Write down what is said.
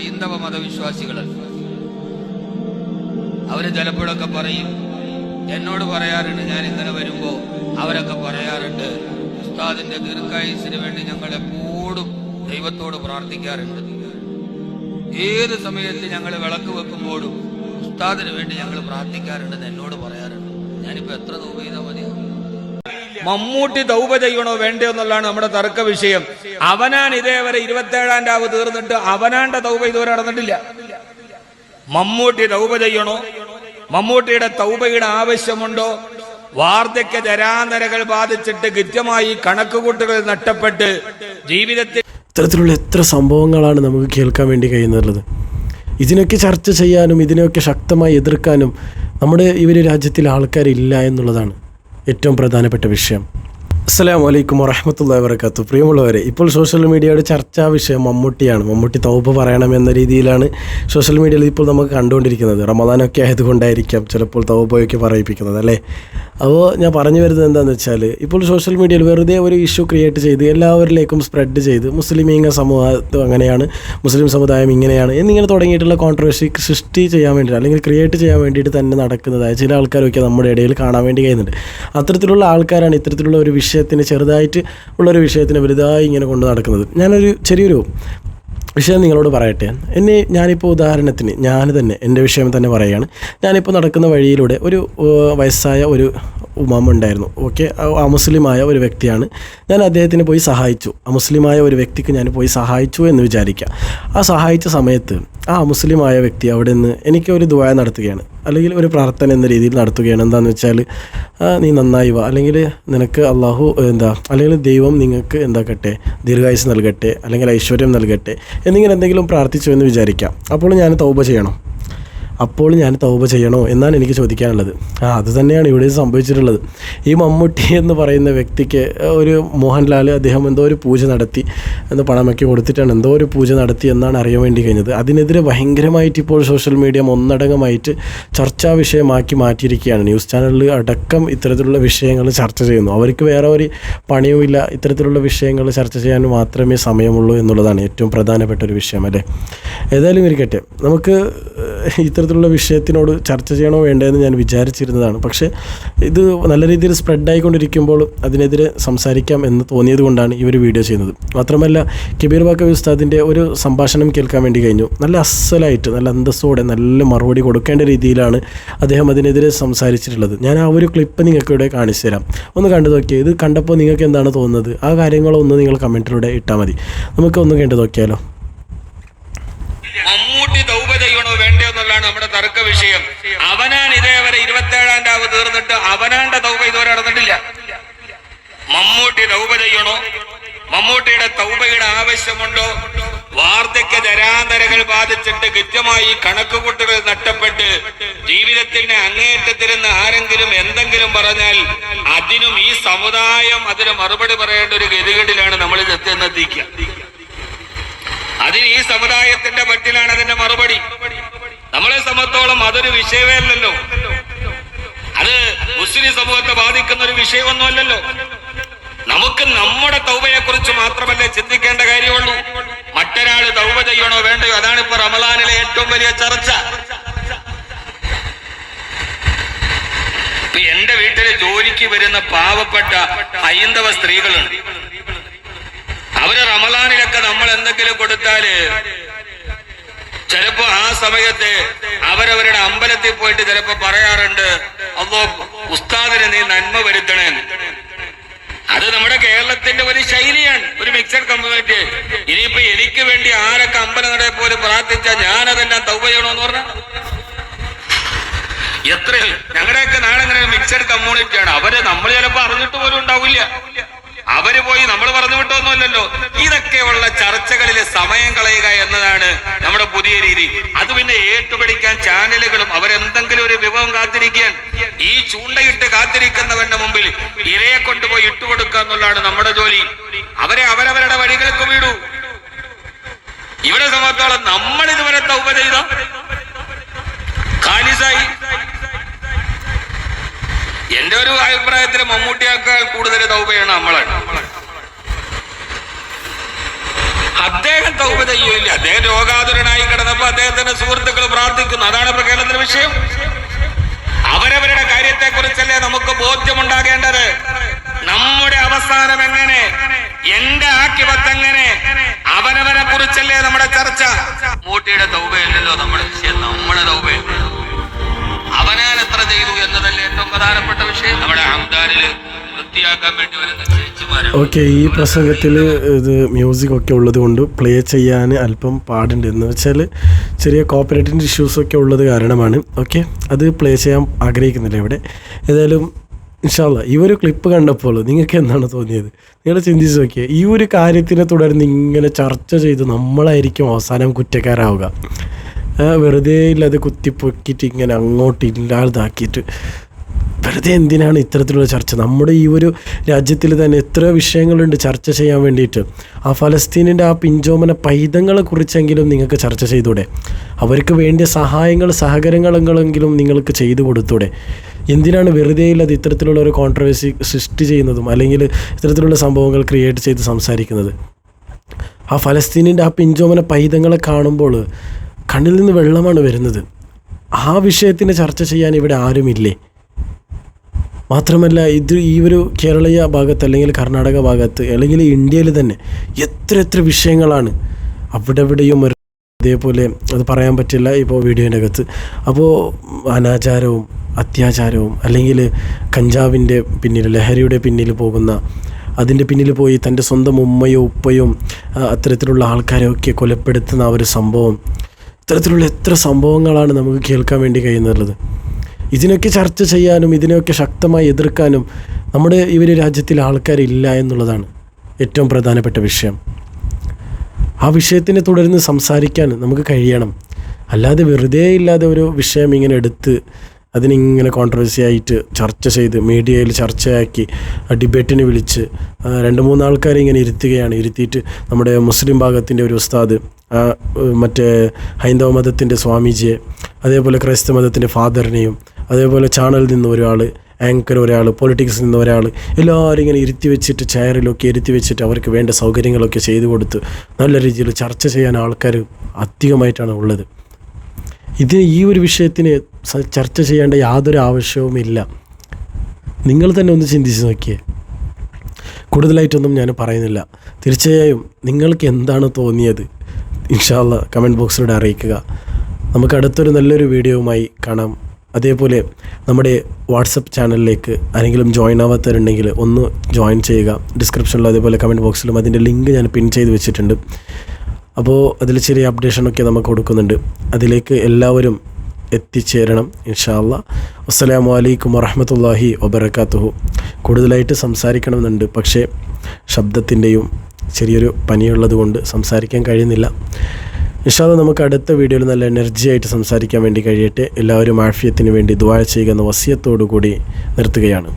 ഹൈന്ദവ മതവിശ്വാസികൾ അവർ ചിലപ്പോഴൊക്കെ പറയും എന്നോട് പറയാറുണ്ട് ഞാൻ ഇന്നലെ വരുമ്പോ അവരൊക്കെ പറയാറുണ്ട് ഉസ്താദിന്റെ ദീർഘായുസിന് വേണ്ടി ഞങ്ങൾ എപ്പോഴും ദൈവത്തോട് പ്രാർത്ഥിക്കാറുണ്ട്. ഏത് സമയത്ത് ഞങ്ങൾ വിളക്ക് വെക്കുമ്പോഴും ഉസ്താദിന് വേണ്ടി ഞങ്ങൾ പ്രാർത്ഥിക്കാറുണ്ടെന്ന് എന്നോട് പറയാറുണ്ട്. ഞാനിപ്പോ എത്ര രൂപ ചെയ്താൽ മതിയാവും മമ്മൂട്ടി തൗബ ചെയ്യണോ വേണ്ടയോ എന്നുള്ളതാണ് നമ്മുടെ തർക്ക വിഷയം. അവനാൻ ഇതേവരെ ഇരുപത്തേഴാം രാവ് തീർന്നിട്ട് അവനാന്റെ തൗബ ഇതുവരെ നടന്നിട്ടില്ല. മമ്മൂട്ടി തൗബ ചെയ്യണോ? മമ്മൂട്ടിയുടെ തൗബയുടെ ആവശ്യമുണ്ടോ? വാർദ്ധക്യ ജരാന്തരകൾ ബാധിച്ചിട്ട് കൃത്യമായി കണക്കുകൂട്ടുകൾ നഷ്ടപ്പെട്ട് ജീവിതത്തിൽ ഇത്തരത്തിലുള്ള എത്ര സംഭവങ്ങളാണ് നമുക്ക് കേൾക്കാൻ വേണ്ടി കഴിയുന്നുള്ളത് ഇതിനൊക്കെ ചർച്ച ചെയ്യാനും ഇതിനെയൊക്കെ ശക്തമായി എതിർക്കാനും നമ്മുടെ ഈ ഒരു രാജ്യത്തിൽ ആൾക്കാരില്ല എന്നുള്ളതാണ്. ഏറ്റവും പ്രധാനപ്പെട്ട വിഷയം. അസ്സലാമു വലൈക്കും വറഹമത്തുള്ള വരക്കാത്തു പ്രിയമുള്ളവരെ ഇപ്പോൾ സോഷ്യൽ മീഡിയയുടെ ചർച്ചാ വിഷയം മമ്മൂട്ടിയാണ്. മമ്മൂട്ടി തൗപ്പ് പറയണം എന്ന രീതിയിലാണ് സോഷ്യൽ മീഡിയയിൽ ഇപ്പോൾ നമുക്ക് കണ്ടുകൊണ്ടിരിക്കുന്നത്. റമദാനൊക്കെ ആയതുകൊണ്ടായിരിക്കാം ചിലപ്പോൾ തൗബയൊക്കെ പറയിപ്പിക്കുന്നത് അല്ലേ? അപ്പോൾ ഞാൻ പറഞ്ഞു വരുന്നത് എന്താണെന്ന് വെച്ചാൽ ഇപ്പോൾ സോഷ്യൽ മീഡിയയിൽ വെറുതെ ഒരു ഇഷ്യൂ ക്രിയേറ്റ് ചെയ്ത് എല്ലാവരിലേക്കും സ്പ്രെഡ് ചെയ്ത് മുസ്ലിമീങ്ങ സമൂഹം അങ്ങനെയാണ് മുസ്ലിം സമുദായം ഇങ്ങനെയാണ് എന്നിങ്ങനെ തുടങ്ങിയിട്ടുള്ള കോൺട്രവേഴ്സി സൃഷ്ടി ചെയ്യാൻ വേണ്ടി അല്ലെങ്കിൽ ക്രിയേറ്റ് ചെയ്യാൻ വേണ്ടിയിട്ട് തന്നെ നടക്കുന്നതായ ചില ആൾക്കാരൊക്കെ നമ്മുടെ ഇടയിൽ കാണാൻ വേണ്ടി കഴിയുന്നുണ്ട്. അത്തരത്തിലുള്ള ആൾക്കാരാണ് ഇത്തരത്തിലുള്ള ഒരു വിഷയത്തിന് ചെറുതായിട്ട് ഉള്ളൊരു വിഷയത്തിന് വലുതായി ഇങ്ങനെ കൊണ്ട് നടക്കുന്നത്. ഞാനൊരു ചെറിയൊരു വിഷയം നിങ്ങളോട് പറയട്ടെ. എന്നെ ഞാനിപ്പോൾ ഉദാഹരണത്തിന് ഞാൻ തന്നെ എന്റെ വിഷയം തന്നെ പറയുകയാണ്. ഞാനിപ്പോൾ നടക്കുന്ന വഴിയിലൂടെ ഒരു വയസ്സായ ഒരു ഉമാമ ഉണ്ടായിരുന്നു. ഓക്കെ? ആ മുസ്ലിമായ ഒരു വ്യക്തിയാണ്. ഞാൻ അദ്ദേഹത്തിന് പോയി സഹായിച്ചു. ആ മുസ്ലിമായ ഒരു വ്യക്തിക്ക് ഞാൻ പോയി സഹായിച്ചു എന്ന് വിചാരിക്കുക. ആ സഹായിച്ച സമയത്ത് ആ മുസ്ലിമായ വ്യക്തി അവിടെ നിന്ന് എനിക്ക് ഒരു ദുബായ നടത്തുകയാണ്. അല്ലെങ്കിൽ ഒരു പ്രാർത്ഥന എന്ന രീതിയിൽ നടത്തുകയാണ്. എന്താണെന്ന് വെച്ചാൽ നീ നന്നായി വാ. അല്ലെങ്കിൽ നിനക്ക് അള്ളാഹു എന്താ അല്ലെങ്കിൽ ദൈവം നിങ്ങൾക്ക് എന്താക്കട്ടെ ദീർഘായുസ് നൽകട്ടെ അല്ലെങ്കിൽ ഐശ്വര്യം നൽകട്ടെ എന്നിങ്ങനെ എന്തെങ്കിലും പ്രാർത്ഥിച്ചു എന്ന് വിചാരിക്കാം. അപ്പോൾ ഞാൻ തൗബ ചെയ്യണം. അപ്പോൾ ഞാൻ തൗബ ചെയ്യണോ എന്നാണ് എനിക്ക് ചോദിക്കാനുള്ളത്. ആ അത് തന്നെയാണ് ഇവിടെ സംഭവിച്ചിട്ടുള്ളത്. ഈ മമ്മൂട്ടി എന്ന് പറയുന്ന വ്യക്തിക്ക് ഒരു മോഹൻലാൽ അദ്ദേഹം എന്തോ ഒരു പൂജ നടത്തി എന്ന് പണമൊക്കെ കൊടുത്തിട്ടാണ് എന്തോ ഒരു പൂജ നടത്തി എന്നാണ് അറിയാൻ വേണ്ടി കഴിഞ്ഞത്. അതിനെതിരെ ഭയങ്കരമായിട്ട് ഇപ്പോൾ സോഷ്യൽ മീഡിയ ഒന്നടങ്കമായിട്ട് ചർച്ചാ വിഷയമാക്കി മാറ്റിയിരിക്കുകയാണ്. ന്യൂസ് ചാനലിൽ അടക്കം ഇത്തരത്തിലുള്ള വിഷയങ്ങൾ ചർച്ച ചെയ്യുന്നു. അവർക്ക് വേറെ ഒരു പണിയുമില്ല ഇത്തരത്തിലുള്ള വിഷയങ്ങൾ ചർച്ച ചെയ്യാൻ മാത്രമേ സമയമുള്ളൂ എന്നുള്ളതാണ് ഏറ്റവും പ്രധാനപ്പെട്ട ഒരു വിഷയം അല്ലേ? ഏതായാലും ഇരിക്കട്ടെ. നമുക്ക് ഏഹ്, ഇത്തരത്തിലുള്ള വിഷയത്തിനോട് ചർച്ച ചെയ്യണോ വേണ്ടതെന്ന് ഞാൻ വിചാരിച്ചിരുന്നതാണ്. പക്ഷേ ഇത് നല്ല രീതിയിൽ സ്പ്രെഡായിക്കൊണ്ടിരിക്കുമ്പോൾ അതിനെതിരെ സംസാരിക്കാം എന്ന് തോന്നിയത് കൊണ്ടാണ് ഒരു വീഡിയോ ചെയ്യുന്നത്. മാത്രമല്ല കബീർ ബാക്കബി ഉസ്താദിന്റെ ഒരു സംഭാഷണം കേൾക്കാൻ വേണ്ടി കഴിഞ്ഞു. നല്ല അസലായിട്ട് നല്ല അന്തസ്സോടെ നല്ല മറുപടി കൊടുക്കേണ്ട രീതിയിലാണ് അദ്ദേഹം അതിനെതിരെ സംസാരിച്ചിട്ടുള്ളത്. ഞാൻ ആ ഒരു ക്ലിപ്പ് നിങ്ങൾക്ക് ഇവിടെ കാണിച്ചു തരാം. ഒന്ന് കണ്ടു നോക്കിയാൽ ഇത് കണ്ടപ്പോൾ നിങ്ങൾക്ക് എന്താണ് തോന്നുന്നത്? ആ കാര്യങ്ങളൊന്ന് നിങ്ങൾ കമന്റിലൂടെ ഇട്ടാൽ മതി. നമുക്ക് ഒന്ന് കണ്ടു നോക്കിയാലോ മമ്മൂട്ടി തൗബ ചെയ്യണോ വേണ്ടയോ എന്നുള്ളതാണ് നമ്മുടെ തർക്ക വിഷയം അവനാൻ ഇതേവരെ ഇരുപത്തേഴാം രാവ് തീർന്നിട്ട് അവനാണ്ട തൗബ ഇതുവരെ നടന്നിട്ടില്ല. മമ്മൂട്ടി തൗബ ചെയ്യണോ? മമ്മൂട്ടിയുടെ തൗബയുടെ ആവശ്യമുണ്ടോ? വാർദ്ധക്യ ജരാന്തരകൾ ബാധിച്ചിട്ട് കൃത്യമായി കണക്കുകൂട്ടുകൾ നഷ്ടപ്പെട്ട് ജീവിതത്തിന്റെ അങ്ങേറ്റത്തിരുന്ന് ആരെങ്കിലും എന്തെങ്കിലും പറഞ്ഞാൽ അതിനും ഈ സമുദായം അതിന് മറുപടി പറയേണ്ട ഒരു ഗതികേടിലാണ് നമ്മൾ എത്തിക്കുക അതിന് ഈ സമുദായത്തിന്റെ പറ്റിലാണ് അതിന്റെ മറുപടി. നമ്മളെ സംബന്ധിച്ചോളം അതൊരു വിഷയമേ അല്ലല്ലോ അത് മുസ്ലിം സമൂഹത്തെ ബാധിക്കുന്ന ഒരു വിഷയമൊന്നുമല്ലല്ലോ. നമുക്ക് നമ്മുടെ തൗബയെ കുറിച്ച് മാത്രമല്ലേ ചിന്തിക്കേണ്ട കാര്യമുള്ളൂ. മറ്റൊരാൾ തൗബ ചെയ്യണോ വേണ്ടയോ? അതാണ് ഇപ്പൊ റമലാനിലെ ഏറ്റവും വലിയ ചർച്ച. എന്റെ വീട്ടിൽ ജോലിക്ക് വരുന്ന പാവപ്പെട്ട ഹൈന്ദവ സ്ത്രീകളുണ്ട്. അവർ റമലാനിലൊക്കെ നമ്മൾ എന്തെങ്കിലും കൊടുത്താൽ ചിലപ്പോ ആ സമയത്ത് അവരവരുടെ അമ്പലത്തിൽ പോയിട്ട് ചിലപ്പോ പറയാറുണ്ട് അല്ലോ ഉസ്താദിന് നീ നന്മ വരുത്തണേ. അത് നമ്മുടെ കേരളത്തിന്റെ ഒരു ശൈലിയാണ് ഒരു മിക്സഡ് കമ്മ്യൂണിറ്റി ഇനിയിപ്പോ എനിക്ക് വേണ്ടി ആരൊക്കെ അമ്പലങ്ങളെ പോലും പ്രാർത്ഥിച്ചാൽ ഞാനതെല്ലാം തൗബ ചെയ്യണമെന്ന് പറഞ്ഞ? എത്ര ഞങ്ങളുടെയൊക്കെ നാടെങ്ങനെ മിക്സഡ് കമ്മ്യൂണിറ്റിയാണ് അവർ നമ്മൾ ചിലപ്പോ അറിഞ്ഞിട്ട് പോലും ഉണ്ടാവില്ല. അവർ പോയി നമ്മൾ പറഞ്ഞു വിട്ടൊന്നുമല്ലല്ലോ. ഇതൊക്കെയുള്ള ചർച്ചകളിലെ സമയം കളയുക എന്നതാണ് നമ്മുടെ പുതിയ രീതി. അത് പിന്നെ ഏറ്റുപിടിക്കാൻ ചാനലുകളും അവരെന്തെങ്കിലും ഒരു വിഭവം കാത്തിരിക്കാൻ ഈ ചൂണ്ടയിട്ട് കാത്തിരിക്കുന്നവന്റെ മുമ്പിൽ ഇരയെ കൊണ്ടുപോയി ഇട്ടുകൊടുക്കുക എന്നുള്ളതാണ് നമ്മുടെ ജോലി. അവരെ അവരവരുടെ വഴികൾക്ക് വീടൂ. ഇവിടെ സംബന്ധിച്ചോളം നമ്മൾ ഇതുവരെ തൗപ ചെയ്ത ഖാലിസായി. എന്റെ ഒരു അഭിപ്രായത്തിൽ മമ്മൂട്ടിയേക്കാൾ കൂടുതൽ തൗബയാണ് നമ്മളാണ്. അദ്ദേഹം തൗബ ചെയ്യൂല. അദ്ദേഹം രോഗാതുരനായി കിടന്നപ്പോ അദ്ദേഹത്തിന്റെ സുഹൃത്തുക്കൾ പ്രാർത്ഥിക്കുന്നു. അതാണ് ഇപ്പൊ കേരളത്തിന്റെ വിഷയം. അവരവരുടെ കാര്യത്തെ കുറിച്ചല്ലേ നമുക്ക് ബോധ്യമുണ്ടാകേണ്ടത്? നമ്മുടെ അവസാനം എങ്ങനെ? എന്റെ ആക്കിവത്ത് എങ്ങനെ? അവനവനെ കുറിച്ചല്ലേ നമ്മുടെ ചർച്ച. മൂട്ടിയുടെ നമ്മുടെ വിഷയം നമ്മുടെ ദൗബയല്ലേ അവനാൻ എത്ര ചെയ്തു എന്നതല്ലേ ഏറ്റവും പ്രധാനപ്പെട്ട വിഷയം. നമ്മുടെ ഹംദാനിൽ ഓക്കെ ഈ പ്രസംഗത്തിൽ ഇത് മ്യൂസിക് ഒക്കെ ഉള്ളത് കൊണ്ട് പ്ലേ ചെയ്യാൻ അല്പം പാടുണ്ട്. എന്ന് വെച്ചാൽ ചെറിയ കോപ്പറേറ്റിന്റെ ഇഷ്യൂസൊക്കെ ഉള്ളത് കാരണമാണ്. ഓക്കെ അത് പ്ലേ ചെയ്യാൻ ആഗ്രഹിക്കുന്നില്ല ഇവിടെ. ഏതായാലും ഇൻഷാല്ല ഈ ഒരു ക്ലിപ്പ് കണ്ടപ്പോൾ നിങ്ങൾക്ക് എന്താണ് തോന്നിയത്? നിങ്ങൾ ചിന്തിച്ച് നോക്കിയേ ഈ ഒരു കാര്യത്തിനെ തുടർന്ന് ഇങ്ങനെ ചർച്ച ചെയ്ത് നമ്മളായിരിക്കും അവസാനം കുറ്റക്കാരാവുക. വെറുതെ ഇല്ലാതെ കുത്തിപ്പൊക്കിയിട്ട് ഇങ്ങനെ അങ്ങോട്ട് ഇല്ലാതാക്കിയിട്ട് വെറുതെ എന്തിനാണ് ഇത്തരത്തിലുള്ള ചർച്ച? നമ്മുടെ ഈ ഒരു രാജ്യത്തിൽ തന്നെ എത്ര വിഷയങ്ങളുണ്ട് ചർച്ച ചെയ്യാൻ വേണ്ടിയിട്ട്. ആ ഫലസ്തീനിന്റെ ആ പിഞ്ചോമന പൈതങ്ങളെ കുറിച്ചെങ്കിലും നിങ്ങൾക്ക് ചർച്ച ചെയ്തൂടെ? അവർക്ക് വേണ്ടിയ സഹായങ്ങൾ സഹകരണങ്ങളെങ്കിലും നിങ്ങൾക്ക് ചെയ്തു കൊടുത്തൂടെ? എന്തിനാണ് വെറുതെ ഇല്ലാതെ ഇത്തരത്തിലുള്ള ഒരു കോൺട്രവേഴ്സി സൃഷ്ടി ചെയ്യുന്നതും അല്ലെങ്കിൽ ഇത്തരത്തിലുള്ള സംഭവങ്ങൾ ക്രിയേറ്റ് ചെയ്ത് സംസാരിക്കുന്നത്? ആ ഫലസ്തീനിന്റെ ആ പിഞ്ചോമന പൈതങ്ങളെ കാണുമ്പോൾ കണ്ണിൽ നിന്ന് വെള്ളമാണ് വരുന്നത്. ആ വിഷയത്തിന് ചർച്ച ചെയ്യാൻ ഇവിടെ ആരുമില്ലേ? മാത്രമല്ല ഇത് ഈ ഒരു കേരളീയ ഭാഗത്ത് അല്ലെങ്കിൽ കർണാടക ഭാഗത്ത് അല്ലെങ്കിൽ ഇന്ത്യയിൽ തന്നെ എത്ര എത്ര വിഷയങ്ങളാണ് അവിടെ ഇവിടെയും അതേപോലെ അത് പറയാൻ പറ്റില്ല ഇപ്പോൾ വീഡിയോന്റെ അകത്ത്. അപ്പോൾ അനാചാരവും അത്യാചാരവും അല്ലെങ്കിൽ കഞ്ചാവിന്റെ പിന്നിൽ ലഹരിയുടെ പിന്നിൽ പോകുന്ന അതിന്റെ പിന്നിൽ പോയി തന്റെ സ്വന്തം ഉമ്മയോ ഉപ്പയും അത്തരത്തിലുള്ള ആൾക്കാരെയൊക്കെ കൊലപ്പെടുത്തുന്ന ആ ഒരു സംഭവം. ഇത്തരത്തിലുള്ള എത്ര സംഭവങ്ങളാണ് നമുക്ക് കേൾക്കാൻ വേണ്ടി കഴിയുന്നുള്ളത് ഇതിനൊക്കെ ചർച്ച ചെയ്യാനും ഇതിനെയൊക്കെ ശക്തമായി എതിർക്കാനും നമ്മുടെ ഒരു രാജ്യത്തിൽ ആൾക്കാരില്ല എന്നുള്ളതാണ് ഏറ്റവും പ്രധാനപ്പെട്ട വിഷയം. ആ വിഷയത്തിനെ തുടർന്ന് സംസാരിക്കാൻ നമുക്ക് കഴിയണം. അല്ലാതെ വെറുതെ ഇല്ലാതെ ഒരു വിഷയം ഇങ്ങനെ എടുത്ത് അതിനിങ്ങനെ കോൺട്രവേഴ്സി ആയിട്ട് ചർച്ച ചെയ്ത് മീഡിയയിൽ ചർച്ചയാക്കി ഡിബേറ്റിന് വിളിച്ച് രണ്ട് മൂന്ന് ആൾക്കാരെ ഇങ്ങനെ ഇരുത്തുകയാണ്. ഇരുത്തിയിട്ട് നമ്മുടെ മുസ്ലിം ഭാഗത്തിന്റെ ഒരു ഉസ്താദ് മറ്റേ ഹൈന്ദവ മതത്തിന്റെ സ്വാമിജിയെ അതേപോലെ ക്രൈസ്തവ മതത്തിന്റെ ഫാദറിനെയും അതേപോലെ ചാനലിൽ നിന്ന് ഒരാൾ ആങ്കർ ഒരാൾ പൊളിറ്റിക്സിൽ നിന്ന് ഒരാൾ എല്ലാവരും ഇങ്ങനെ ഇരുത്തി വെച്ചിട്ട് ചെയറിലൊക്കെ ഇരുത്തി വെച്ചിട്ട് അവർക്ക് വേണ്ട സൗകര്യങ്ങളൊക്കെ ചെയ്തു കൊടുത്ത് നല്ല രീതിയിൽ ചർച്ച ചെയ്യാൻ ആൾക്കാർ അധികമായിട്ടാണ് ഉള്ളത്. ഇതിന് ഈ ഒരു വിഷയത്തിന് ചർച്ച ചെയ്യേണ്ട യാതൊരു ആവശ്യവുമില്ല നിങ്ങൾ തന്നെ ഒന്ന് ചിന്തിച്ച് നോക്കിയേ. കൂടുതലായിട്ടൊന്നും ഞാൻ പറയുന്നില്ല. തീർച്ചയായും നിങ്ങൾക്ക് എന്താണ് തോന്നിയത്? ഇൻഷാല്ല കമന്റ് ബോക്സിലൂടെ അറിയിക്കുക. നമുക്ക് അടുത്തൊരു നല്ലൊരു വീഡിയോവുമായി കാണാം. അതേപോലെ നമ്മുടെ വാട്സപ്പ് ചാനലിലേക്ക് ആരെങ്കിലും ജോയിൻ ആവാത്തവരുണ്ടെങ്കിൽ ഒന്ന് ജോയിൻ ചെയ്യുക. ഡിസ്ക്രിപ്ഷനിലും അതേപോലെ കമന്റ് ബോക്സിലും അതിന്റെ ലിങ്ക് ഞാൻ പിൻ ചെയ്ത് വെച്ചിട്ടുണ്ട്. അപ്പോൾ അതിൽ ചെറിയ അപ്ഡേഷനൊക്കെ നമുക്ക് കൊടുക്കുന്നുണ്ട്. അതിലേക്ക് എല്ലാവരും എത്തിച്ചേരണം ഇൻഷാല്ല അസ്സലാമു അലൈക്കും വറഹമത്തല്ലാഹി വബർക്കാത്തുഹു കൂടുതലായിട്ട് സംസാരിക്കണമെന്നുണ്ട്. പക്ഷേ ശബ്ദത്തിന്റെയും ചെറിയൊരു പനിയുള്ളത് കൊണ്ട് സംസാരിക്കാൻ കഴിയുന്നില്ല. ഇൻഷാല്ല നമുക്ക് അടുത്ത വീഡിയോയിൽ നല്ല എനർജി ആയിട്ട് സംസാരിക്കാൻ വേണ്ടി കഴിയട്ടെ. എല്ലാവരും ആഫിയത്തിന് വേണ്ടി ദുആ ചെയ്യുക എന്ന വസ്യത്തോടു കൂടി നിർത്തുകയാണ്.